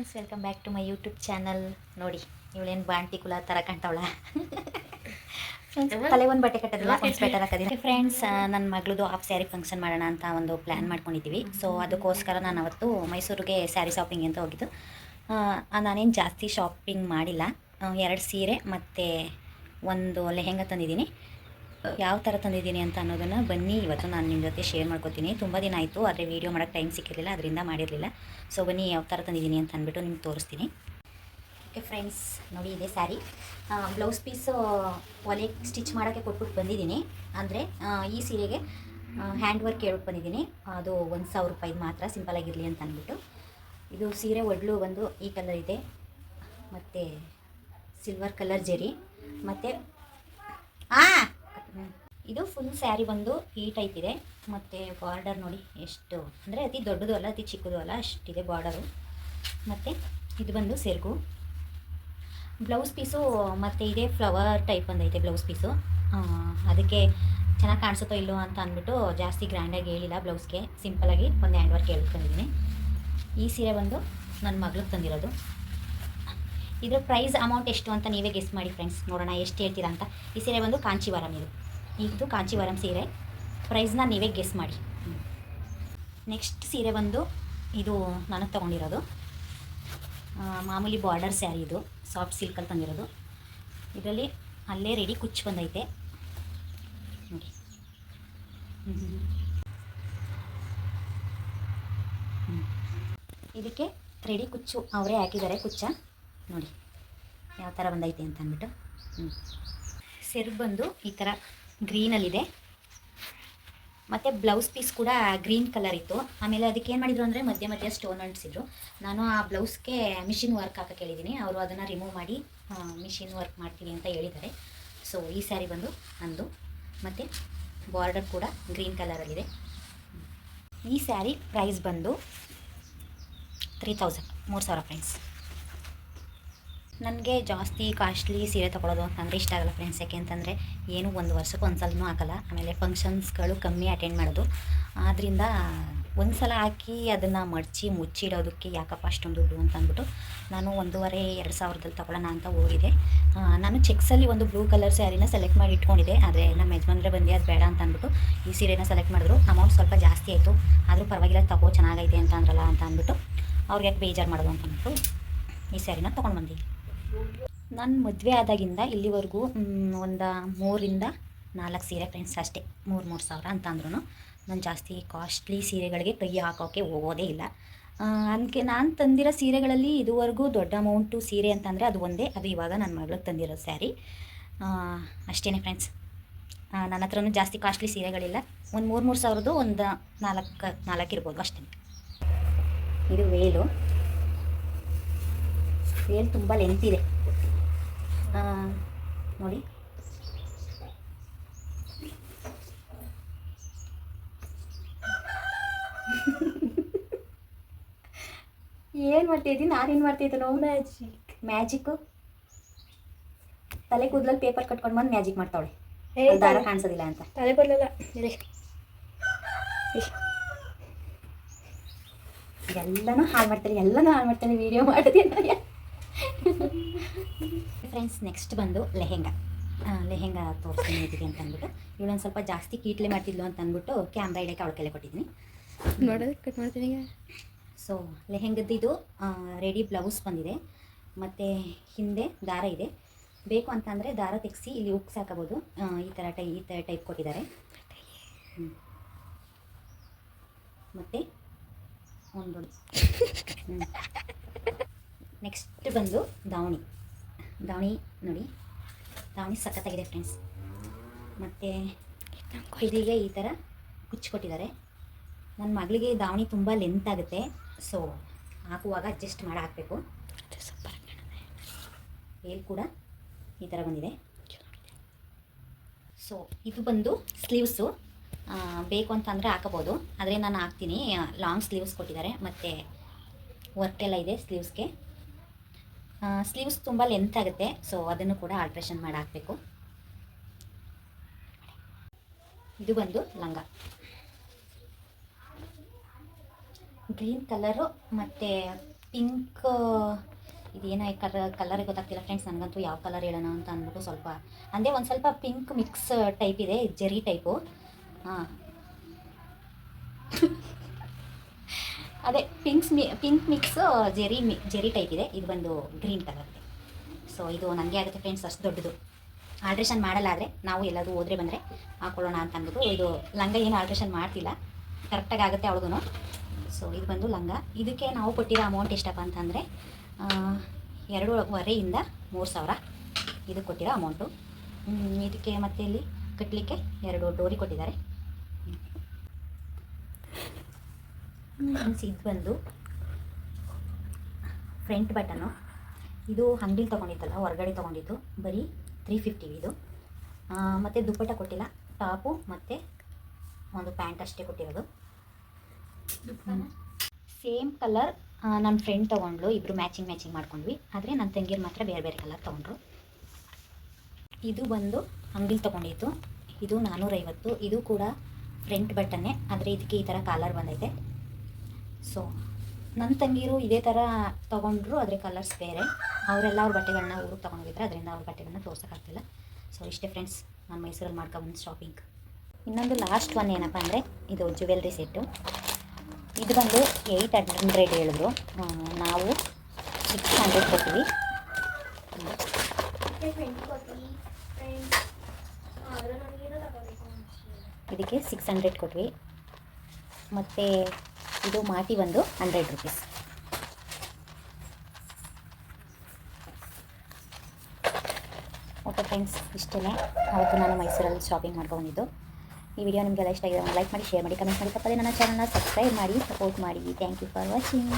Friends welcome back to my YouTube channel ನೋಡಿ ಇವಳೇನು ಬಾಂಟಿ ಕುಲ ಥರ ಕಾಣ್ತಾವಳ. ತಲೆ ಒಂದು ಬಟ್ಟೆ ಕಟ್ಟೋದಿಲ್ಲ ಒಂದು ಸ್ವೆಟರ್ ಹಾಕೋದಿಲ್ಲ. ಫ್ರೆಂಡ್ಸ್ ನನ್ನ ಮಗಳದು ಹಾಫ್ ಸ್ಯಾರಿ ಫಂಕ್ಷನ್ ಮಾಡೋಣ ಅಂತ ಒಂದು ಪ್ಲ್ಯಾನ್ ಮಾಡ್ಕೊಂಡಿದ್ದೀವಿ ಸೊ ಅದಕ್ಕೋಸ್ಕರ ನಾನು ಅವತ್ತು ಮೈಸೂರಿಗೆ ಸ್ಯಾರಿ ಶಾಪಿಂಗ್ ಅಂತ ಹೋಗಿದ್ದು. ನಾನೇನು ಜಾಸ್ತಿ ಶಾಪಿಂಗ್ ಮಾಡಿಲ್ಲ. ಎರಡು ಸೀರೆ ಮತ್ತು ಒಂದು ಲೆಹೆಂಗ ತಂದಿದ್ದೀನಿ. ಯಾವ ಥರ ತಂದಿದ್ದೀನಿ ಅಂತ ಅನ್ನೋದನ್ನು ಬನ್ನಿ. ಇವತ್ತು ನಾನು ನಿಮ್ಮ ಜೊತೆ ಶೇರ್ ಮಾಡ್ಕೊತೀನಿ. ತುಂಬ ದಿನ ಆಯಿತು, ಆದರೆ ವೀಡಿಯೋ ಮಾಡೋಕ್ಕೆ ಟೈಮ್ ಸಿಕ್ಕಿರಲಿಲ್ಲ, ಅದರಿಂದ ಮಾಡಿರಲಿಲ್ಲ. ಸೊ ಬನ್ನಿ ಯಾವ ಥರ ತಂದಿದ್ದೀನಿ ಅಂತ ಅಂದ್ಬಿಟ್ಟು ನಿಮ್ಗೆ ತೋರಿಸ್ತೀನಿ. ಓಕೆ ಫ್ರೆಂಡ್ಸ್ ನೋಡಿ ಇದೆ ಸ್ಯಾರಿ ಬ್ಲೌಸ್ ಪೀಸು ಒಲೆ ಸ್ಟಿಚ್ ಮಾಡೋಕ್ಕೆ ಕೊಟ್ಬಿಟ್ಟು ಬಂದಿದ್ದೀನಿ. ಅಂದರೆ ಈ ಸೀರೆಗೆ ಹ್ಯಾಂಡ್ ವರ್ಕ್ ಹೇಳ್ಬಿಟ್ಟು ಬಂದಿದ್ದೀನಿ. ಅದು ಒಂದು ಸಾವಿರ ರೂಪಾಯಿ ಮಾತ್ರ ಸಿಂಪಲ್ ಆಗಿರಲಿ ಅಂತ ಅಂದ್ಬಿಟ್ಟು. ಇದು ಸೀರೆ ಒಡ್ಲು ಬಂದು ಈ ಕಲರ್ ಇದೆ. ಮತ್ತು ಸಿಲ್ವರ್ ಕಲರ್ ಜೆರಿ. ಮತ್ತು, ಆ ಇದು ಫುಲ್ ಸ್ಯಾರಿ ಬಂದು ಈ ಟೈಪ್ ಇದೆ. ಮತ್ತು ಬಾರ್ಡರ್ ನೋಡಿ ಎಷ್ಟು, ಅಂದರೆ ಅತಿ ದೊಡ್ಡದು ಅಲ್ಲ, ಅತಿ ಚಿಕ್ಕದು ಅಲ್ಲ, ಅಷ್ಟಿದೆ ಬಾರ್ಡರು ಮತ್ತು ಇದು ಬಂದು ಸೆರಗು. ಬ್ಲೌಸ್ ಪೀಸು ಮತ್ತು ಇದೇ ಫ್ಲವರ್ ಟೈಪ್ ಬಂದೈತೆ ಬ್ಲೌಸ್ ಪೀಸು ಅದಕ್ಕೆ ಚೆನ್ನಾಗಿ ಕಾಣಿಸುತ್ತೋ ಇಲ್ಲೋ ಅಂತ ಅಂದ್ಬಿಟ್ಟು ಜಾಸ್ತಿ ಗ್ರ್ಯಾಂಡಾಗಿ ಹೇಳಿಲ್ಲ ಬ್ಲೌಸ್ಗೆ ಸಿಂಪಲಾಗಿ ಒಂದು ಹ್ಯಾಂಡ್ ವರ್ಕ್ ಹೇಳ್ಕೊಂಡಿದ್ದೀನಿ ಈ ಸೀರೆ ಬಂದು ನನ್ನ ಮಗಳಿಗೆ ತಂದಿರೋದು. ಇದ್ರ ಪ್ರೈಸ್ ಅಮೌಂಟ್ ಎಷ್ಟು ಅಂತ ನೀವೇ ಗೆಸ್ ಮಾಡಿ ಫ್ರೆಂಡ್ಸ್ ನೋಡೋಣ ಎಷ್ಟು ಹೇಳ್ತೀರಾ ಅಂತ. ಈ ಸೀರೆ ಬಂದು ಕಾಂಚಿವರಂ ಇದು. ಇದು ಕಾಂಚಿವರಂ ಸೀರೆ. ಪ್ರೈಸ್ನ ನೀವೇ ಗೆಸ್ ಮಾಡಿ. ನೆಕ್ಸ್ಟ್ ಸೀರೆ ಬಂದು ಇದು ನಾನು ತೊಗೊಂಡಿರೋದು. ಮಾಮೂಲಿ ಬಾರ್ಡರ್ ಸ್ಯಾರಿ ಇದು. ಸಾಫ್ಟ್ ಸಿಲ್ಕಲ್ಲಿ ತಂದಿರೋದು. ಇದರಲ್ಲಿ ಅಲ್ಲೇ ರೆಡಿ ಕುಚ್ಚು ಬಂದೈತೆ. ನೋಡಿ. ಇದಕ್ಕೆ ರೆಡಿ ಕುಚ್ಚು. ಅವರೇ ಹಾಕಿದ್ದಾರೆ ಕುಚ್ಚ. ನೋಡಿ, ಯಾವ ಥರ ಬಂದೈತೆ ಅಂತ ಅಂದ್ಬಿಟ್ಟು ಹ್ಞೂ ಸೆರ್ಬ್ ಬಂದು ಈ ಥರ ಗ್ರೀನಲ್ಲಿದೆ. ಮತ್ತು ಬ್ಲೌಸ್ ಪೀಸ್ ಕೂಡ ಗ್ರೀನ್ ಕಲರ್ ಇತ್ತು. ಆಮೇಲೆ ಅದಕ್ಕೆ ಏನು ಮಾಡಿದ್ರು ಅಂದರೆ ಮಧ್ಯ ಮಧ್ಯ ಸ್ಟೋನ್ ಅಂಟಿಸಿದ್ರು ನಾನು ಆ ಬ್ಲೌಸ್ಗೆ ಮಿಷಿನ್ ವರ್ಕ್ ಹಾಕಕ್ಕೆ ಹೇಳಿದ್ದೀನಿ. ಅವರು ಅದನ್ನು ರಿಮೂವ್ ಮಾಡಿ ಮಿಷಿನ್ ವರ್ಕ್ ಮಾಡ್ತೀನಿ ಅಂತ ಹೇಳಿದ್ದಾರೆ. ಸೊ ಈ ಸ್ಯಾರಿ ಬಂದು ಅಂದು ಮತ್ತು ಬಾರ್ಡರ್ ಕೂಡ ಗ್ರೀನ್ ಕಲರಲ್ಲಿದೆ. ಈ ಸ್ಯಾರಿ ಪ್ರೈಸ್ ಬಂದು ತ್ರೀ ತೌಸಂಡ್ ಮೂರು ಸಾವಿರ ಫ್ರೆಂಡ್ಸ್ ನನಗೆ ಜಾಸ್ತಿ ಕಾಸ್ಟ್ಲಿ ಸೀರೆ ತೊಗೊಳೋದು ಅಂತಂದರೆ ಇಷ್ಟ ಆಗಲ್ಲ ಫ್ರೆಂಡ್ಸ್ ಯಾಕೆ ಅಂತಂದರೆ ಏನು ಒಂದು ವರ್ಷಕ್ಕೆ ಒಂದು ಸಲನೂ ಹಾಕಲ್ಲ ಆಮೇಲೆ ಫಂಕ್ಷನ್ಸ್ಗಳು ಕಮ್ಮಿ ಅಟೆಂಡ್ ಮಾಡೋದು. ಆದ್ದರಿಂದ ಒಂದು ಸಲ ಹಾಕಿ ಅದನ್ನು ಮಡಚಿ ಮುಚ್ಚಿಡೋದಕ್ಕೆ ಯಾಕಪ್ಪ ಅಷ್ಟೊಂದು ದುಡ್ಡು ಅಂತ ಅಂದ್ಬಿಟ್ಟು ನಾನು ಒಂದೂವರೆ, ಎರಡು ಸಾವಿರದಲ್ಲಿ ತೊಗೊಳ್ಳೋಣ ಅಂತ ಹೋಗಿದ್ದೆ. ನಾನು ಚೆಕ್ಸಲ್ಲಿ ಒಂದು ಬ್ಲೂ ಕಲರ್ ಸ್ಯಾರಿನ ಸೆಲೆಕ್ಟ್ ಮಾಡಿ ಇಟ್ಕೊಂಡಿದ್ದೆ. ಆದರೆ ನಮ್ಮ ಯಜಮಾನ್ರೆ ಬಂದು ಅದು ಬೇಡ ಅಂತ ಅಂದ್ಬಿಟ್ಟು ಈ ಸೀರೆನ ಸೆಲೆಕ್ಟ್ ಮಾಡಿದ್ರು. ಅಮೌಂಟ್ ಸ್ವಲ್ಪ ಜಾಸ್ತಿ ಆಯಿತು. ಆದರೂ ಪರವಾಗಿಲ್ಲ, ತಗೋ, ಚೆನ್ನಾಗೈತೆ ಅಂತ ಅಂದ್ರಲ್ಲ ಅಂತ ಅಂದ್ಬಿಟ್ಟು ಅವ್ರಿಗೆ ಯಾಕೆ ಬೇಜಾರು ಮಾಡೋದು ಅಂತ ಅಂದ್ಬಿಟ್ಟು ಈ ಸ್ಯಾರಿನ ತೊಗೊಂಡು ಬಂದಿದ್ದೀನಿ ನಾನು ಮದುವೆ ಆದಾಗಿಂದ ಇಲ್ಲಿವರೆಗೂ ಒಂದು ಮೂರಿಂದ ನಾಲ್ಕು ಸೀರೆ ಫ್ರೆಂಡ್ಸ್ ಅಷ್ಟೇ. ಮೂರು ಮೂರು ಸಾವಿರ ಅಂತ ಅಂದ್ರೂ ನಾನು ಜಾಸ್ತಿ ಕಾಸ್ಟ್ಲಿ ಸೀರೆಗಳಿಗೆ ಕೈ ಹಾಕೋಕ್ಕೆ ಹೋಗೋದೇ ಇಲ್ಲ. ಅದಕ್ಕೆ ನಾನು ತಂದಿರೋ ಸೀರೆಗಳಲ್ಲಿ ಇದುವರೆಗೂ ದೊಡ್ಡ ಅಮೌಂಟು ಸೀರೆ ಅಂತಂದರೆ ಅದು ಒಂದೇ, ಅದು ಇವಾಗ ನನ್ನ ಮಗಳಿಗೆ ತಂದಿರೋ ಸ್ಯಾರಿ. ಅಷ್ಟೇ ಫ್ರೆಂಡ್ಸ್ ನನ್ನ ಹತ್ರನೂ ಜಾಸ್ತಿ ಕಾಸ್ಟ್ಲಿ ಸೀರೆಗಳಿಲ್ಲ. ಒಂದು ಮೂರು ಮೂರು ಸಾವಿರದ್ದು ಒಂದು ನಾಲ್ಕು ನಾಲ್ಕು ಇರ್ಬೋದು ಅಷ್ಟೇ. ಇದು ವೇಲು. ವೇಲ್ ತುಂಬ ಲೆಂತ್ ಇದೆ. ಆ, ನೋಡಿ. ಏನು ಮಾಡ್ತಿದ್ದಿ? ನಾನೇನು ಮಾಡ್ತಾ ನಾವು ಮ್ಯಾಜಿಕ್ ಮ್ಯಾಜಿಕ್ಕು ತಲೆ ಕೂದಲಲ್ಲಿ ಪೇಪರ್ ಕಟ್ಕೊಂಡು ಬಂದು ಮ್ಯಾಜಿಕ್ ಮಾಡ್ತಾವಳೆ. ದಾರ ಕಾಣಿಸೋದಿಲ್ಲ ಅಂತ. ತಲೆ ಇರಿ. ಎಲ್ಲನೂ ಹಾಳು ಮಾಡ್ತಾರೆ ಎಲ್ಲನೂ ಹಾಳು ಮಾಡ್ತಾರೆ ವಿಡಿಯೋ ಮಾಡಿದೆ ಫ್ರೆಂಡ್ಸ್ ನೆಕ್ಸ್ಟ್ ಬಂದು ಲೆಹೆಂಗಾ. ಲೆಹೆಂಗಾ ತೋರಿಸ್ತೀನಿ ಹೇಗಿದೆ ಅಂತ ಅಂದ್ಬಿಟ್ಟು ಇವಳೊಂದು ಸ್ವಲ್ಪ ಜಾಸ್ತಿ ಕೀಟ್ಲೆ ಮಾಡ್ತಿದ್ಲು ಅಂತ ಅಂದ್ಬಿಟ್ಟು ಕ್ಯಾಮ್ರಾ ಇಡೋಕ್ಕೆ ಅವಳ ಕೈಲೇ ಕೊಟ್ಟಿದ್ದೀನಿ. ನೋಡೋದು ಕಟ್ ಮಾಡ್ತೀನಿ ಸೊ ಲೆಹೆಂಗದ್ದು ಇದು ರೆಡಿ ಬ್ಲೌಸ್ ಬಂದಿದೆ. ಮತ್ತು ಹಿಂದೆ ದಾರ ಇದೆ. ಬೇಕು ಅಂತಂದರೆ ದಾರ ತೆಗೆಸಿ ಇಲ್ಲಿ ಉಕ್ಸ್ ಹಾಕಬೋದು. ಈ ಥರ ಟೈ ಈ ಥರ ಟೈಪ್ ಕೊಟ್ಟಿದ್ದಾರೆ. ಮತ್ತು ಒಂದು ನೆಕ್ಸ್ಟ್ ಬಂದು ದಾವಣಿ. ದಾವಣಿ ನೋಡಿ. ದಾವಣಿ ಸಖತ್ತಾಗಿದೆ ಫ್ರೆಂಡ್ಸ್ ಮತ್ತು ಇದೀಗ ಈ ಥರ ಕೊಟ್ಟಿದ್ದಾರೆ ನನ್ನ ಮಗಳಿಗೆ ದಾವಣಿ ತುಂಬ ಲೆಂತ್ ಆಗುತ್ತೆ. ಸೊ ಹಾಕುವಾಗ ಅಡ್ಜಸ್ಟ್ ಮಾಡಿ ಹಾಕಬೇಕು. ಏಲ್ ಕೂಡ ಈ ಥರ ಬಂದಿದೆ. ಸೊ ಇದು ಬಂದು ಸ್ಲೀವ್ಸು ಬೇಕು ಅಂತಂದರೆ ಹಾಕಬೋದು ಆದರೆ ನಾನು ಹಾಕ್ತೀನಿ. ಲಾಂಗ್ ಸ್ಲೀವ್ಸ್ ಕೊಟ್ಟಿದ್ದಾರೆ. ಮತ್ತು ವರ್ಕ್ ಎಲ್ಲ ಇದೆ ಸ್ಲೀವ್ಸ್ಗೆ ಸ್ಲೀವ್ಸ್ ತುಂಬ ಲೆಂತ್ ಆಗುತ್ತೆ ಸೊ ಅದನ್ನು ಕೂಡ ಆಲ್ಟ್ರೇಷನ್ ಮಾಡಿ ಹಾಕಬೇಕು ಇದು ಬಂದು ಲಂಗ. ಗ್ರೀನ್ ಕಲರು ಮತ್ತು ಪಿಂಕ್ ಇದೇನ ಕಲರ್ ಕಲರ್ ಗೊತ್ತಾಗ್ತಿಲ್ಲ ಫ್ರೆಂಡ್ಸ್ ನನಗಂತೂ ಯಾವ ಕಲರ್ ಹೇಳೋಣ ಅಂತ ಅಂದ್ಬಿಟ್ಟು ಸ್ವಲ್ಪ, ಅಂದರೆ ಒಂದು ಸ್ವಲ್ಪ ಪಿಂಕ್ ಮಿಕ್ಸ್ ಟೈಪ್ ಇದೆ, ಜೆರಿ ಟೈಪು ಹಾಂ ಅದೇ ಪಿಂಕ್ಸ್ ಮಿ, ಪಿಂಕ್ ಮಿಕ್ಸ್ ಜೆರಿ ಮಿ, ಜೆರಿ ಟೈಪ್ ಇದೆ. ಇದು ಬಂದು ಗ್ರೀನ್ ಕಲರ್ ಇದೆ. ಸೊ ಇದು ನನಗೆ ಆಗುತ್ತೆ ಫ್ರೆಂಡ್ಸ್ ಅಷ್ಟು ದೊಡ್ಡದು. ಆಲ್ಟ್ರೇಷನ್ ಮಾಡಲಾದರೆ ನಾವು ಎಲ್ಲಾದರೂ ಹೋದ್ರೆ ಬಂದರೆ ಹಾಕೊಳ್ಳೋಣ ಅಂತ ಅಂದ್ಬಿಟ್ಟು ಇದು ಲಂಗ ಏನು ಆಲ್ಟ್ರೇಷನ್ ಮಾಡ್ತಿಲ್ಲ. ಕರೆಕ್ಟಾಗಿ ಆಗುತ್ತೆ ಅವಳಿಗೂ ಸೊ ಇದು ಬಂದು ಲಂಗ. ಇದಕ್ಕೆ ನಾವು ಕೊಟ್ಟಿರೋ ಅಮೌಂಟ್ ಎಷ್ಟಪ್ಪ ಅಂತಂದರೆ ಎರಡೂವರೆಯಿಂದ ಮೂರು ಸಾವಿರ ಇದು ಕೊಟ್ಟಿರೋ ಅಮೌಂಟು ಇದಕ್ಕೆ ಮತ್ತೆ ಇಲ್ಲಿ ಕಟ್ಟಲಿಕ್ಕೆ ಎರಡು ಡೋರಿ ಕೊಟ್ಟಿದ್ದಾರೆ. ಫ್ರೆಂಡ್ಸ್ ಇದು ಬಂದು. ಫ್ರಂಟ್ ಬಟನು ಇದು ಅಂಗಡಿಲಿ ತೊಗೊಂಡಿದ್ದಲ್ಲ ಹೊರಗಡೆ ತೊಗೊಂಡಿದ್ದು ಬರೀ ತ್ರೀ ಫಿಫ್ಟಿ ಇದು. ಮತ್ತು ದುಪ್ಪಟ್ಟ ಕೊಟ್ಟಿಲ್ಲ. ಟಾಪು ಮತ್ತು ಒಂದು ಪ್ಯಾಂಟ್ ಅಷ್ಟೇ ಕೊಟ್ಟಿರೋದು. ಸೇಮ್ ಕಲರ್ ನನ್ನ ಫ್ರೆಂಡ್ ತೊಗೊಂಡ್ಲು ಇಬ್ಬರು ಮ್ಯಾಚಿಂಗ್ ಮ್ಯಾಚಿಂಗ್ ಮಾಡ್ಕೊಂಡ್ವಿ. ಆದರೆ ನನ್ನ ತಂಗಿಯರು ಮಾತ್ರ ಬೇರೆ ಬೇರೆ ಕಲರ್ ತೊಗೊಂಡ್ರು. ಇದು ಬಂದು ಅಂಗಡಿಲಿ ತೊಗೊಂಡಿದ್ದು ಇದು ನಾನ್ನೂರೈವತ್ತು ಇದು ಕೂಡ ಫ್ರಂಟ್ ಬಟನ್ನೇ ಆದರೆ ಇದಕ್ಕೆ ಈ ಥರ ಕಾಲರ್ ಬಂದೈತೆ. ಸೊ ನನ್ನ ತಂಗಿರು ಇದೇ ಥರ ತೊಗೊಂಡ್ರು, ಆದರೆ ಕಲರ್ಸ್ ಬೇರೆ. ಅವರೆಲ್ಲ ಅವ್ರ ಬಟ್ಟೆಗಳನ್ನ ಊರಿಗೆ ತೊಗೊಂಡೋಗಿದ್ರೆ ಅದರಿಂದ ಅವ್ರ ಬಟ್ಟೆಗಳನ್ನ ತೋರ್ಸೋಕ್ಕಾಗ್ತಿಲ್ಲ ಸೊ ಇಷ್ಟೇ ಫ್ರೆಂಡ್ಸ್ ನಾನು ಮೈಸೂರಲ್ಲಿ ಮಾಡ್ಕೊಬಂದು ಶಾಪಿಂಗ್ ಇನ್ನೊಂದು ಲಾಸ್ಟ್ ಒನ್ ಏನಪ್ಪ ಅಂದರೆ, ಇದು ಜ್ಯುವೆಲ್ರಿ ಸೆಟ್ಟು ಇದು ಬಂದು ಏಯ್ಟ್ ಹಂಡ್ರೆಡ್ ಹೇಳಿದ್ರು. ನಾವು ಸಿಕ್ಸ್ ಹಂಡ್ರೆಡ್ ಕೊಟ್ಟಿವಿ ಇದಕ್ಕೆ ಸಿಕ್ಸ್ ಹಂಡ್ರೆಡ್ ಕೊಟ್ವಿ. ಮತ್ತು ಇದು ಮಾಟಿ ಬಂದು ಹಂಡ್ರೆಡ್ ರುಪೀಸ್. ಓಕೆ ಫ್ರೆಂಡ್ಸ್ ಇಷ್ಟೇ ಅವತ್ತು ನಾನು ಮೈಸೂರಲ್ಲಿ ಶಾಪಿಂಗ್ ಮಾಡ್ಕೊಂಡಿದ್ದು ಈ ವಿಡಿಯೋ ನಿಮಗೆಲ್ಲ ಇಷ್ಟ ಆಗಿದೆ ಲೈಕ್ ಮಾಡಿ ಶೇರ್ ಮಾಡಿ ಕಮೆಂಟ್ ಮಾಡಿ. ತಪ್ಪದೆ ನನ್ನ ಚಾನಲ್ನ ಸಬ್ಸ್ಕ್ರೈಬ್ ಮಾಡಿ ಸಪೋರ್ಟ್ ಮಾಡಿ. Thank you for watching